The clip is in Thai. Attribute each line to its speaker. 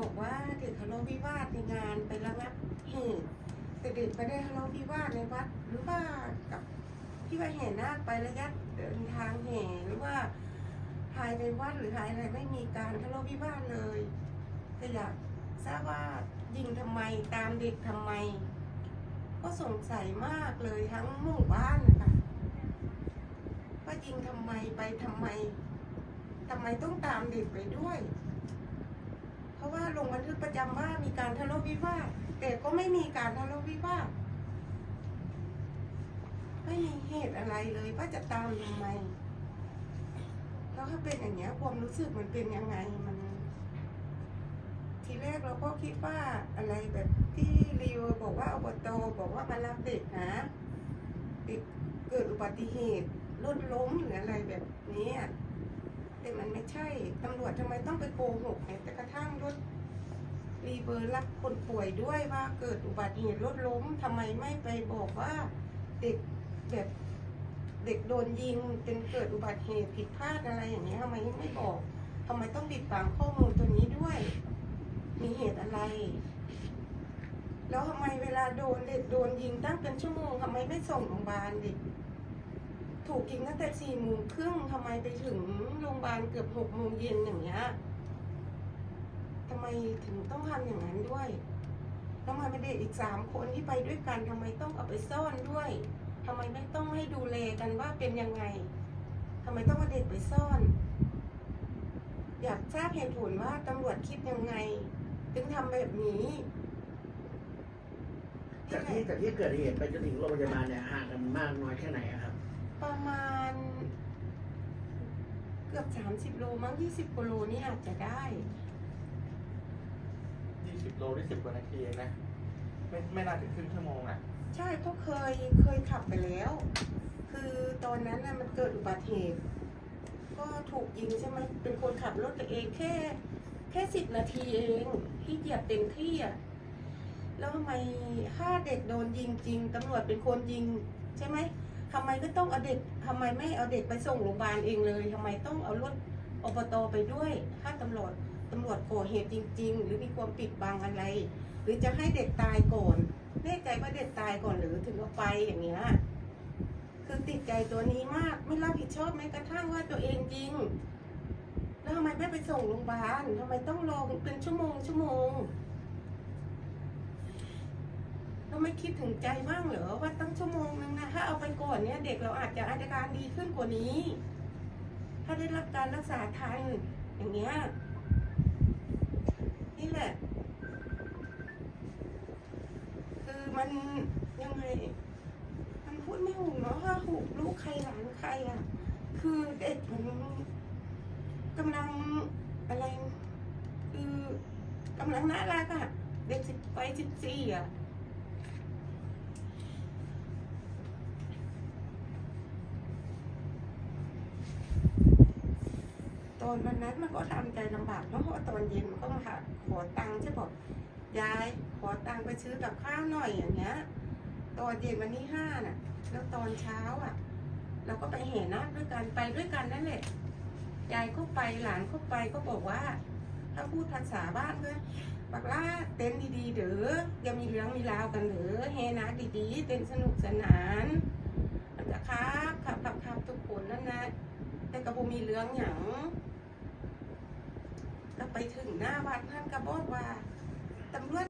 Speaker 1: บอกว่าเด็กทะเลาะวิวาทในงานไประงับเหตุแต่เด็กไม่ได้ทะเลาะวิวาทในวัด หรือว่ากับที่ว่าแห่นาคไประยะเดินทางแห่หรือว่าภายในวัดหรือภายอะไรไม่มีการทะเลาะวิวาทเลยแต่อยากทราบว่ายิงทำไมตามเด็กทำไม ก็สงสัยมากเลยทั้งหมู่บ้านนะคะว่ายิงทำไมไปทำไมทำไมต้องตามเด็กไปด้วย เพราะว่าลงบันทึกประ จำว่ามีการทะเลาะวิวาทแต่ก็ไม่มีการทะเลาะวิวาทไม่มีเหตุอะไรเลยว่าจะตามทำไมแล้วถ้าเป็นอย่างเงี้ยความรู้สึกมันเป็นยังไงมัน ทีแรกเราก็คิดว่าอะไรแบบที่รีวบอกว่าอบตบอกว่ามารับเด็กนะเด็กเกิดอุบัติเหตุรถล้มหรืออะไรแบบนี้แต่มันไม่ใช่ตำรวจทำไมต้องไปโกหกเนี่ยแต่กระทั่ง อร์รับคนป่วยด้วยว่าเกิดอุบัติเหตุรถล้มทำไมไม่ไปบอกว่าเด็กแบบเด็กโดนยิงเป็นเกิดอุบัติเหตุผิดพลาดอะไรอย่างเงี้ยทำไมไม่บอกทำไมต้องปิดบังข้อมูลตัวนี้ด้วย มีเหตุอะไร แล้วทำไมเวลาโดนเด็กโดนยิงตั้งเป็นชั่วโมงทำไมไม่ส่งโรงพยาบาลเด็กถูกยิงตั้งแต่สี่โมงครึ่งทำไมไปถึงโรงพยาบาลเกือบหกโมงเย็นอย่างเงี้ย ทำไมถึงต้องทำอย่างนั้นด้วยทำไมเป็นเด็กอีกสามคนที่ไปด้วยกันทำไมต้องเอาไปซ่อนด้วยทำไมไม่ต้องให้ดูแลกันว่าเป็นยังไงทำไมต้องเอาเด็กไปซ่อน อยากทราบเหตุผลว่าตำรวจคิดยังไง ถึงทำแบบนี้
Speaker 2: จากที่จากที่เกิดเหตุไปจนถึงโรงพยาบาลเนี่ยห่างกันมากน้อยแค่ไหนอะครับ
Speaker 1: ประมาณ เกือบสามสิบโลมั้งยี่สิบกิโลนี่อาจจะได้
Speaker 3: ยี่สิบ โลได้สิบกว่านาทีเองนะ ไม่ไม่น่าถึงครึ่งชั่วโมงอะ
Speaker 1: ใช่ก็เคยเคยขับไปแล้ว คือตอนนั้นน่ะมันเกิดอุบัติเหตุ ก็ถูกยิงใช่ไหมเป็นคนขับรถตัวเองแค่ แค่สิบนาทีเองที่เหยียบเต็มที่อะแล้วทำไมถ้าเด็กโดนยิงจริงตำรวจเป็นคนยิงใช่ไหมทำไมก็ต้องเอาเด็กทำไมไม่เอาเด็กไปส่งโรงพยาบาลเองเลยทำไมต้องเอารถอบตไปด้วยถ้าตำรวจ ตำรวจก่อเหตุจริง ๆ หรือมีความปิดบังอะไร หรือจะให้เด็กตายก่อนแน่ใจว่าเด็กตายก่อนหรือถึงเอาไปอย่างเงี้ยคือติดใจตัวนี้มากไม่รับผิดชอบแม้กระทั่งว่าตัวเองจริง แล้วทำไมไม่ไปส่งโรงพยาบาลทำไมต้องรอเป็นชั่วโมงชั่วโมงเราไม่คิดถึงใจบ้างเหรอว่าตั้งชั่วโมงนึงนะถ้าเอาไปก่อนเนี่ย เด็กเราอาจจะอาการดีขึ้นกว่านี้ ถ้าได้รับการรักษาทันอย่างเงี้ย นี่แหละ คือมันยังไงมันพูดไม่ถูกเนาะถ้าหูกลูกใครหลานใครอะ คือเด็กมันกำลังอะไร คือกำลังน่ารักอะ เด็กสิบไปสิบสี่อะ อนวันนั้นมันก็ทำใจลำบากเนาะเพราะว่าตอนเย็นมันก็มาหาขอตังค์ใช่บอกยายขอตังค์ไปซื้อกับข้าวหน่อยอย่างเงี้ยตอนเย็นวันที่ห้าน่ะ แล้วตอนเช้าอะ เราก็ไปเห็นนะด้วยกันไปด้วยกันนั่นแหละยายก็ไปหลานก็ไปก็บอกว่า ถ้าพูดภาษาบ้านก็บักล่าเต้นดีๆเด้ออย่ามีเรื่องมีราวกันเด้อเฮนะดีๆ เต้นสนุกสนานมันก็ครับครับครับขับทุกคนนั่นนะแต่กระบุมีเรื่องอย่าง ไปถึงหน้าวัดท่านกระบอกว่าตำรวจ